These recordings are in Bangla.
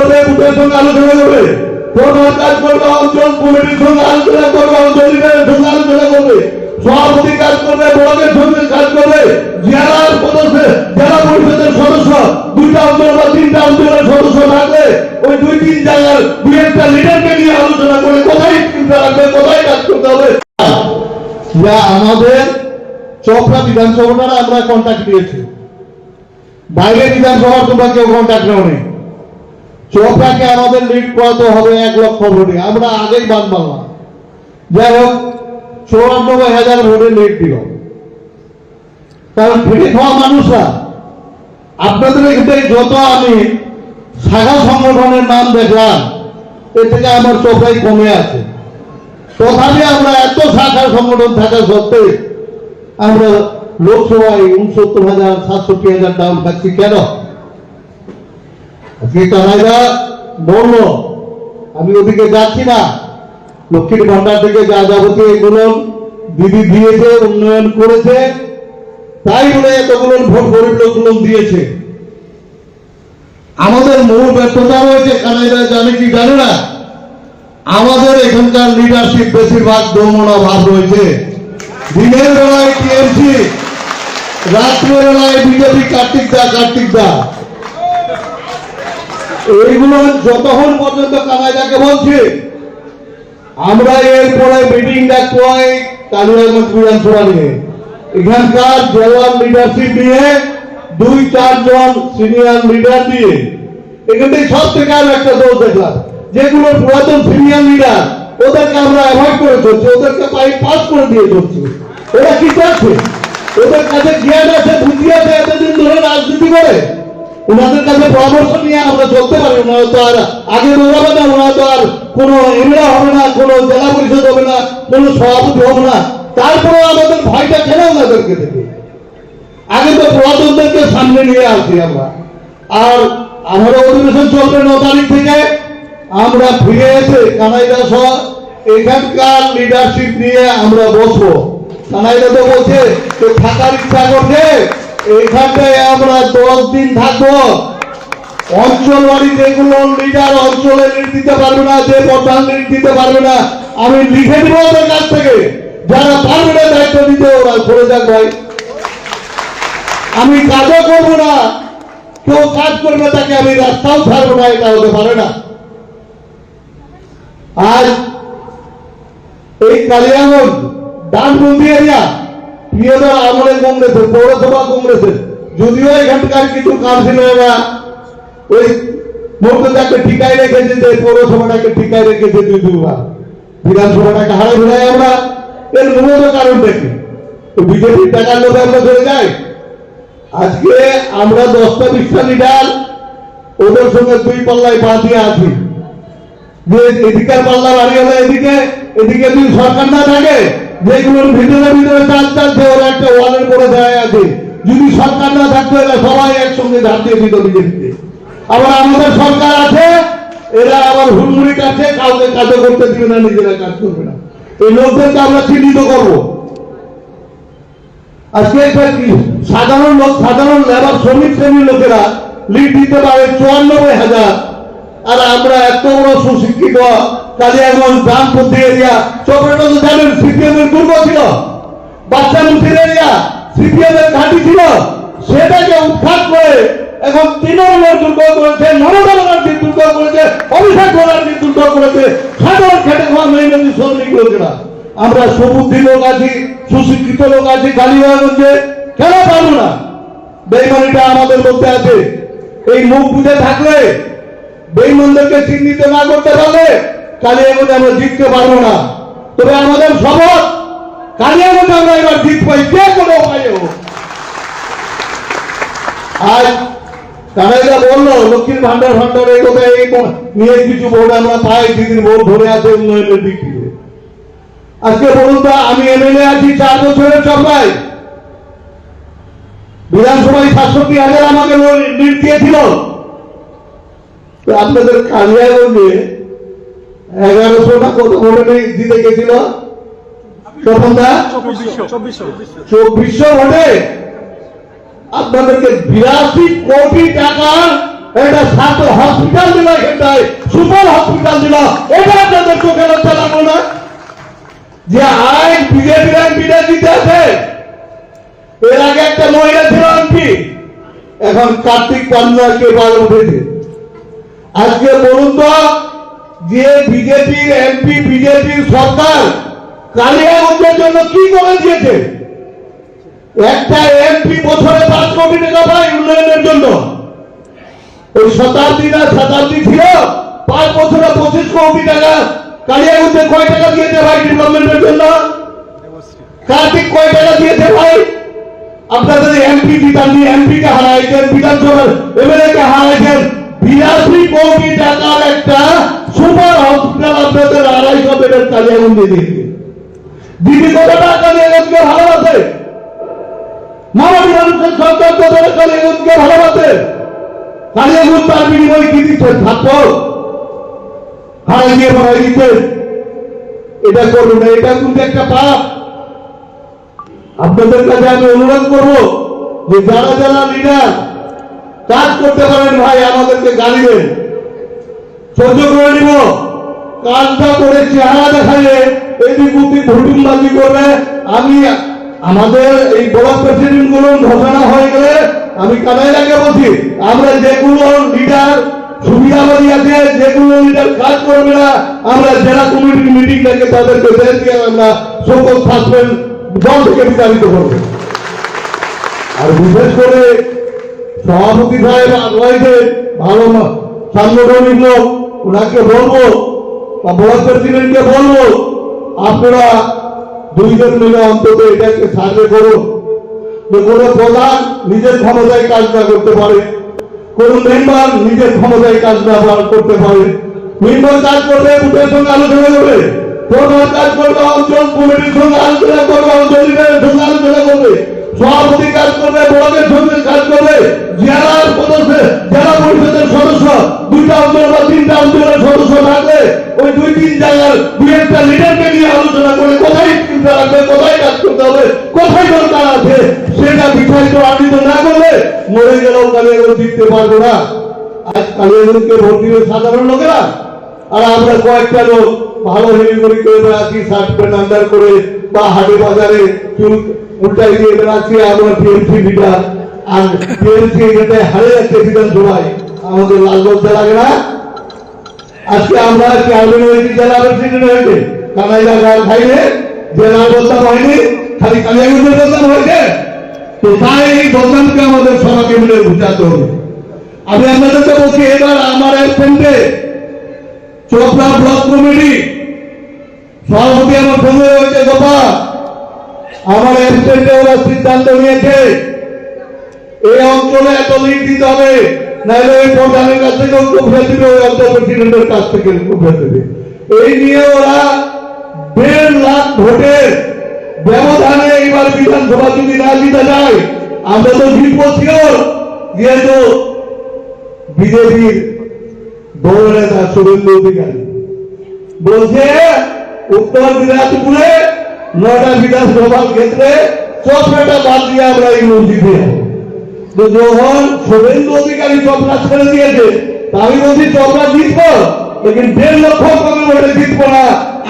করবে বুথের সঙ্গে আলোচনা করবে প্রধান কাজ করবে অঞ্চল কমিটির সঙ্গে আলোচনা করবে সঙ্গে আলোচনা করবে। সভাপতি কাজ করবে ব্লকের সঙ্গে কাজ করবে। জেলার সদস্য জেলা পরিষদের সদস্য, দুইটা অঞ্চল বা তিনটা অঞ্চলের সদস্য থাকবে। ওই দুই তিন জায়গার দুই একটা লিডারকে নিয়ে আলোচনা করে কোথায় চিন্তা রাখবে, কোথায় কাজ করতে হবে। যা আমাদের চোপড়া বিধানসভাটা আমরা কন্ট্যাক্ট দিয়েছি। বাইরে বিধানসভার তোমরা কেউ কন্ট্যাক্ট নেওনি। চোপড়াকে আমাদের লিড করাতে হবে এক লক্ষ ভোটে। আমরা আগেই বাদ মারলাম যাই হোক চৌরানব্বই হাজার ভোটে লিড দিল। কারণ ফেটে খাওয়া মানুষরা, আপনাদের এখানে যত আমি শাখা সংগঠনের নাম দেখলাম, এ থেকে আমার চোখটাই কমে আছে। তথাপি আমরা এত শাখা সংগঠন থাকা সত্ত্বে আমরা লোকসভায় উনসত্তর হাজার, সাতষট্টি হাজার ডাউন পাচ্ছি কেন? আজকে কানাইরা বলল, আমি ওদিকে যাচ্ছি না। লক্ষ্মীর ভান্ডার থেকে যা যাবতীয় এগুলো দিদি দিয়েছে, উন্নয়ন করেছে, তাই বলে এতগুলো ভোট গরিব লোকগুলো দিয়েছে। আমাদের মূল ব্যর্থতা রয়েছে কানাইরা জানে কি জানে না? আমাদের এখানকার লিডারশিপ বেশিরভাগ দমনা ভাব রয়েছে। দিনের বেলায় টিএমসি, রাত্রের বেলায় বিজেপি কার্তিক দা কার্তিক দা। এইগুলো যতক্ষণ পর্যন্ত কানাইদাকে বলছি, আমরা এরপরে মিটিং ডাকবো কালিয়াগঞ্জ বিধানসভা নিয়ে। এখানকার জেলার লিডারশিপ নিয়ে দুই, চারজন সিনিয়র লিডার দিয়ে। এখান থেকে সব থেকে আমি একটা দোষ দেখলাম, যেগুলো পুরাতন সিনিয়র লিডার ওদেরকে আমরা অ্যাভয়েড করে চলছি, ওদেরকে পাই পাস করে দিয়ে চলছি। ওরা কি করছে? ওদের কাছে জ্ঞান আছে, বুদ্ধি আছে, এতদিন ধরে রাজনীতি করে। ওনাদের কাছে পরামর্শ নিয়ে আমরা চলতে পারি, ওনারা তো আর আগে দৌড়াবে না ওনারা তো আর কোনো এমএলএ হবে না, কোনো জেলা পরিষদ হবে না, কোনো সভাপতি হবে না। তারপরে আমাদের ভয়টা কেন ওনাদেরকে থেকে আগে তো পুরাতনদেরকে সামনে নিয়ে আসছি আমরা। আর আমার অধিবেশন চলবে ন তারিখ থেকে। আমরা ফিরে এসে কানাইদা সহ এখানকার লিডারশিপ নিয়ে আমরা বসবো। কানাইদা তো বলছে যে, থাকার ইচ্ছা করছে। এখানটায় আমরা দশ দিন থাকব। অঞ্চল বাড়ি যেগুলো লিডার অঞ্চলে লিড দিতে পারবে না, যে প্রধান লিড দিতে পারবে না। আমি লিখে দিব ওদের কাছ থেকে। যারা পারবে না দায়িত্ব দিতে, ওরা যাক ভাই। আমি কাজও করব না। কেউ কাজ করবে তাকে আমি রাস্তাও ছাড়বো না, এটা হতে পারে না। আজ এই কালিয়াগঞ্জ ডানবন্দি এরিয়া প্রিয়দল আমলে কংগ্রেসের, পৌরসভা কংগ্রেসের। যদিও এখানকার কিছু কাউন্সিলররা ওই মর্যাদাকে ঠিকায় রেখেছে যে পৌরসভাটাকে ঠিকায় রেখেছে দুই দুবার। বিধানসভাটাকে হারে ঘুরাই আমরা। এর মূলত কারণ দেখি বিজেপির টাকার লোভে আমরা চলে যাই। আজকে আমরা দশটা বিশটা লিডার, ওদের সঙ্গে দুই পাল্লায় পা দিয়ে আছি। যে এদিকের পাল্লা বাড়ি হলে এদিকে এদিকে যদি সরকার না থাকে যেগুলোর ভিতরে ভিতরে চাল চালছে ওরা একটা ওয়ালের পরে দাঁড়ায় আছে। যদি সরকার না থাকতো, এরা সবাই একসঙ্গে ঝাঁপ দিয়ে দিত বিজেপিতে আবার আমাদের সরকার আছে, এরা আবার হুড়মুড়ি কাছে কাউকে কাজও করতে দিবে না, নিজেরা কাজ করবে না। এই লোকদেরকে আমরা চিহ্নিত করব। আজকে একটা সাধারণ লোক, সাধারণ লেবার, শ্রমিক শ্রেণির লোকেরা লিড দিতে পারে চুয়ান্নব্বই হাজার। আর আমরা এত বড় সুশিক্ষিত কালিয়াগঞ্জ গ্রামপন্থী এরিয়া চক্রটা তো জানেন সিপিএম এর দুর্গ ছিল। বাচ্চা মুখির এরিয়া সিপিএম এর ঘাঁটি ছিল। সেটাকে উৎখাত করে এখন তৃণমূলের দুর্গ করেছে, মমতা ব্যানার্জির দুর্গ করেছে, অভিষেক ব্যানার্জির দুর্গ করেছে, সাধারণ খেটে খাওয়া শ্রমিক লোকেরা আমরা সুবুদ্ধি লোক আছি, সুশিক্ষিত লোক আছি কালিয়াগঞ্জে, কেন পারব না? বেইমানিটা আমাদের মধ্যে আছে। এই মুখ বুঝে থাকলে বেইমানদেরকে চিহ্নিত না করতে পারলে কালিয়াগঞ্জে আমরা জিততে পারব না। তবে আমাদের শপথ, কালিয়াগঞ্জে আমরা এবার জিত পাই যে কোনো উপায়ে আজ বলল, লক্ষ্মীর ভান্ডার ভান্ডার এই কথা এই নিয়ে কিছু আমরা পাই ধরে আছে উন্নয়নের দিক আজকে বলুন তো, আমি এমএলএ আছি, চার বছরের চক্রায়। বিধানসভায় সাতষট্টি হাজার আমাকে লিড দিয়েছিল। আপনাদের কালিয়াগঞ্জে এগারোশো না কত ভোটে দিতে গেছিল? চব্বিশশো। ভোটে। আপনাদেরকে বিরাশি কোটি টাকার এটা ছাত্র হসপিটাল দিল এখানটায় সুপার হসপিটাল দিল। এটা আপনাদের চোখের চালানো না? যে আইন বিজেপির এমপিটা দিতে আছে। এর আগে একটা মহিলা ছিল এমপি এখন কার্তিক পান্ডাকে বার উঠেছে। আজকে বলুন তো যে বিজেপির এমপি, বিজেপির সরকার কালিয়াগঞ্জের জন্য কি করে দিয়েছে? একটা এমপি বছরে পাঁচ কোটি টাকা পায় উন্নয়নের জন্য। ওই শতাব্দী না শতাব্দী ছিল, পাঁচ বছরে পঁচিশ কোটি টাকা কালিয়াগঞ্জে কয় টাকা দিয়েছে ভাই ডেভেলপমেন্টের জন্য? কার্তিক কয় টাকা দিয়েছে ভাই? আপনাদের এমপি বিধানী এমপি কে হারাইছেন? বিধানসভার এমএলএ কে হারাইছেন? বিরাশি কোটি টাকার একটা সুপার হসপিটাল আপনাদের আড়াইশো বেডের কালিয়াগঞ্জে দিয়েছে। দিদি, কত টাকা টাকা কালিয়াগঞ্জকে ভালোবাসে? দিয়ে এটা না, এটা একটা আপনাদের কাছে আমি অনুরোধ করব যে যারা যারা লিডার কাজ করতে পারেন ভাই, আমাদেরকে গালি দেন। সহ্য করে নিব। কাজটা করে চেহারা দেখালে এদিক ওদিক ভুটুমবাজি করবে আমি, আমাদের এই বড় প্রেসিডেন্টগুলো ঘোষণা হয়ে গেলে আমি কানাই লাগে বলছি, আমরা যেগুলো লিডার সুবিধাবাদী আছে, যেগুলো লিডার কাজ করবে না, আমরা জেলা কমিটির মিটিং থেকে তাদেরকে দিয়ে আমরা সকল সাসপেন্ড দল থেকে বিতাড়িত করব। আর বিশেষ করে সভাপতি সাহেব রয়েছে ভালো সাংগঠনিক লোক, ওনাকে বলব, বা বড় প্রেসিডেন্টকে বলব, আপনারা দুইজন মিলে অন্তত এটাকে সার্ভে করুন। যে কোনো প্রধান নিজের ক্ষমতায় কাজ না করতে পারে, কোন মেম্বার নিজের ক্ষমতায় কাজ না করতে পারে। মেম্বার কাজ করবে বুথের সঙ্গে আলোচনা করবে, প্রধান কাজ করবে অঞ্চল কমিটির সঙ্গে আলোচনা করবে, অঞ্চল সঙ্গে আলোচনা করবে। সভাপতি কাজ করবে, বড়দের সঙ্গে কাজ করবে। জেলার সদস্য জেলা পরিষদের সদস্য, দুইটা অঞ্চল বা তিনটা অঞ্চলের সদস্য থাকলে ওই দুই তিন জায়গার দুই একটা লিডারকে নিয়ে আলোচনা করে কোথায় চিন্তা রাখবে, কোথায় কাজ করতে হবে, কোথায় দরকার আছে, সেটা বিস্তারিত আনিত না করলে মরে গেলেও কালিয়াগঞ্জ জিততে পারব না। আজ কালিয়াগঞ্জকে ভোট দিবে সাধারণ লোকেরা। আর আমরা কয়েকটা লোক ভালো হেলিগুলি করে বেড়াচ্ছি শার্ট প্যান্ট আন্ডার করে বা হাটে বাজারে চুল উল্টাই দিয়ে বেড়াচ্ছি আমরা টিএমসি লিডার আর টিএমসি এখানটায় হারে যাচ্ছে বিধানসভায় আমাদের লাল লজ্জা লাগে না আজকে আমরা চেয়ারম্যান হয়েছি জেলা প্রেসিডেন্ট হয়েছে বদনাম হয়নি খালি হয়েছে তো তাই এই বদনামকে আমাদের সবাইকে মিলে বুঝাতে হবে আমি আপনাদেরকে বলছি এবার আমার অ্যাবসেন্টে চোপড়া ব্লক কমিটি, সভাপতি আমার সঙ্গে হয়েছে, গোপাল। আমার অ্যাবসেন্টে ওরা সিদ্ধান্ত নিয়েছে। এই অঞ্চলে এত লিড দিতে হবে কাছ থেকে কাছ থেকে এই নিয়ে ওরা লাখ যদি না যায় বিজেপির অধিকারী বলছে, উত্তর দিনাজপুরে নয়টা বিধানসভা ক্ষেত্রে চোখটা বাদ দিয়ে আমরা এই মসজিদে তো যখন শুভেন্দু অধিকারী চপড়া ছেড়ে দিয়েছে আমি বলছি চপড়া জিতবো, লেকিন দেড় লক্ষ কমে বলে জিতবো না।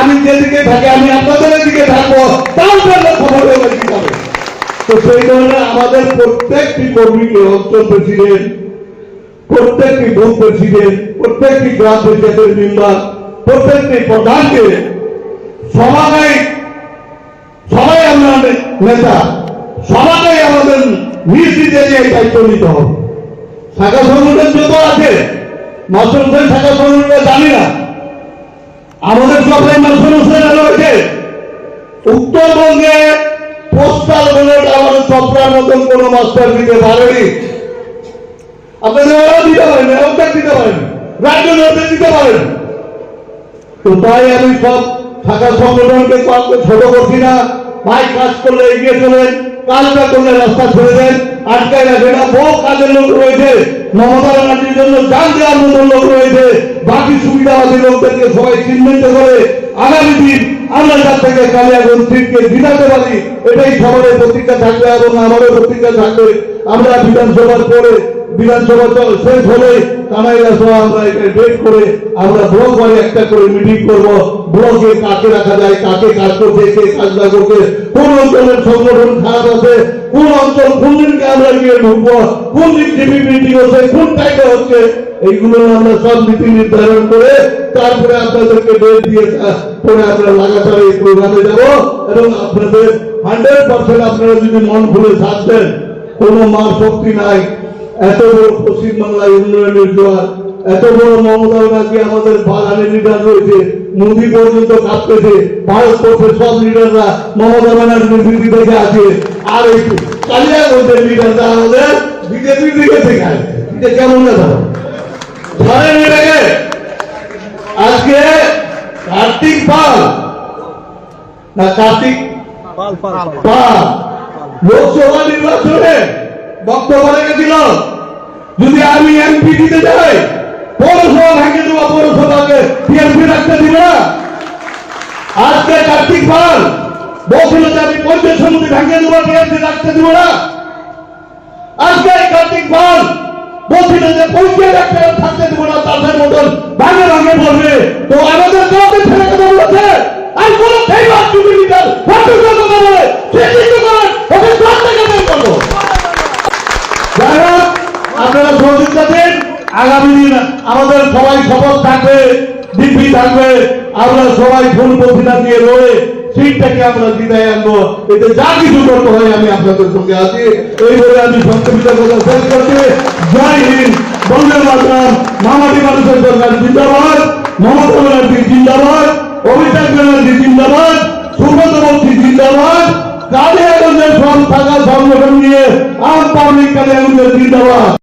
আমি যেদিকে থাকি, আমি আপনাদের দিকে থাকব তাও দেড় লক্ষ ভোটে জিতাবো। তো সেই ধরনের আমাদের প্রত্যেকটি কর্মীকে, অঞ্চল প্রেসিডেন্ট, প্রত্যেকটি বুথ প্রেসিডেন্ট, প্রত্যেকটি গ্রাম পঞ্চায়েতের মেম্বার, প্রত্যেকটি প্রধানকে সবাই সবাই আমরা নেতা, সবাই আমাদের নিজ নিজে এই দায়িত্ব নিতে হবে। শাখা সংগঠন যত আছে মাস্টার শাখা সংগঠনটা জানি না। আমাদের সবাই মাস্টার হোসেন রয়েছে উত্তরবঙ্গে পোস্টাল ব্যালট আমাদের চপড়ার মতন কোন মাস্টার দিতে পারেনি। আপনাদের ওরাও দিতে পারেন অর্ধেক দিতে পারেন, রাজ্য দিতে পারেন। তো তাই আমি সব শাখা সংগঠনকে কাউকে ছোট করছি না। ভাই, কাজ করলে এগিয়ে চলেন, কাজটা করলে রাস্তা ছেড়ে দেন। আটকায় রাখে না, বহু কাজের লোক রয়েছে। মমতা ব্যানার্জির জন্য যান দেওয়ার মতন লোক রয়েছে। বাকি সুবিধাবাদী লোকদেরকে সবাই চিহ্নিত করে আগামী দিন আমরা যার থেকে কালিয়াগঞ্জ সিটকে জিতাতে পারি। এটাই সবারই প্রতিজ্ঞা থাকবে এবং আমারও প্রতিজ্ঞা থাকবে। আমরা বিধানসভার পরে বিধানসভা শেষ হলে আমরা মিটিং এইগুলো আমরা সব নীতি নির্ধারণ করে তারপরে আপনাদেরকে ডেট দিয়ে পরে আমরা লাগাতার এই প্রোগ্রামে যাব এবং আপনাদের হান্ড্রেড আপনারা যদি মন খুলে দেন কোনো মার শক্তি নাই। এত বড় পশ্চিমবাংলায় উন্নয়নের জোয়ার এত বড় মমতা ব্যানার্জি আমাদের বাগানের লিডার রয়েছে মোদী পর্যন্ত কাঁপতেছে ভারতবর্ষের সব লিডাররা মমতা ব্যানার্জির দিদি দেখে আছে। আর এই কালিয়াগঞ্জের লিডাররা আমাদের বিজেপির দিকে থেকে এটা কেমন না ধরো? ধরেন এটাকে আজকে কার্তিক পাল। না কার্তিক পাল। লোকসভা নির্বাচনে বক্তব্য রেখেছিল যদি আমি এমপি দিতে যাই পৌরসভা ভেঙে দেবো, পৌরসভাকে টিএমপি রাখতে দিব না। আজকে কার্তিক পাল বলছিল যে আমি পঞ্চায়েত সমিতি ভেঙে দেবো টিএমপি রাখতে দিব না। আজকে কার্তিক পাল বলছিল যে পঞ্চায়েত একটা থাকতে দিব না, তাদের মতন ভাঙে ভাঙে বলবে। তো আমাদের কাউকে ফেলে কথা বলেছে। আর কোন ফেভার তুমি লিডার কথা বলে, সে কিছু করেন ওকে সব থেকে বের করব যাই হোক আপনারা সহযোগিতা দিন আগামী দিন আমাদের সবাই শপথ থাকবে ডিপি থাকবে, আমরা সবাই ফুল প্রতিটা দিয়ে রয়ে সিটটাকে আমরা জিতায় আনব। এতে যা কিছু করতে হয় আমি আপনাদের সঙ্গে আছি। এই বলে আমি সংক্ষিপ্ত কথা শেষ করছি। জয় হিন্দ, বন্দে মাতরম, মামাটি মানুষের সরকার জিন্দাবাদ, মমতা ব্যানার্জি জিন্দাবাদ অভিষেক ব্যানার্জি জিন্দাবাদ, সুব্রত বক্সি জিন্দাবাদ কালিয়াগঞ্জের সব থাকা সংগঠন নিয়ে আম পাবলিক কালিয়াগঞ্জের জিন্দাবাদ।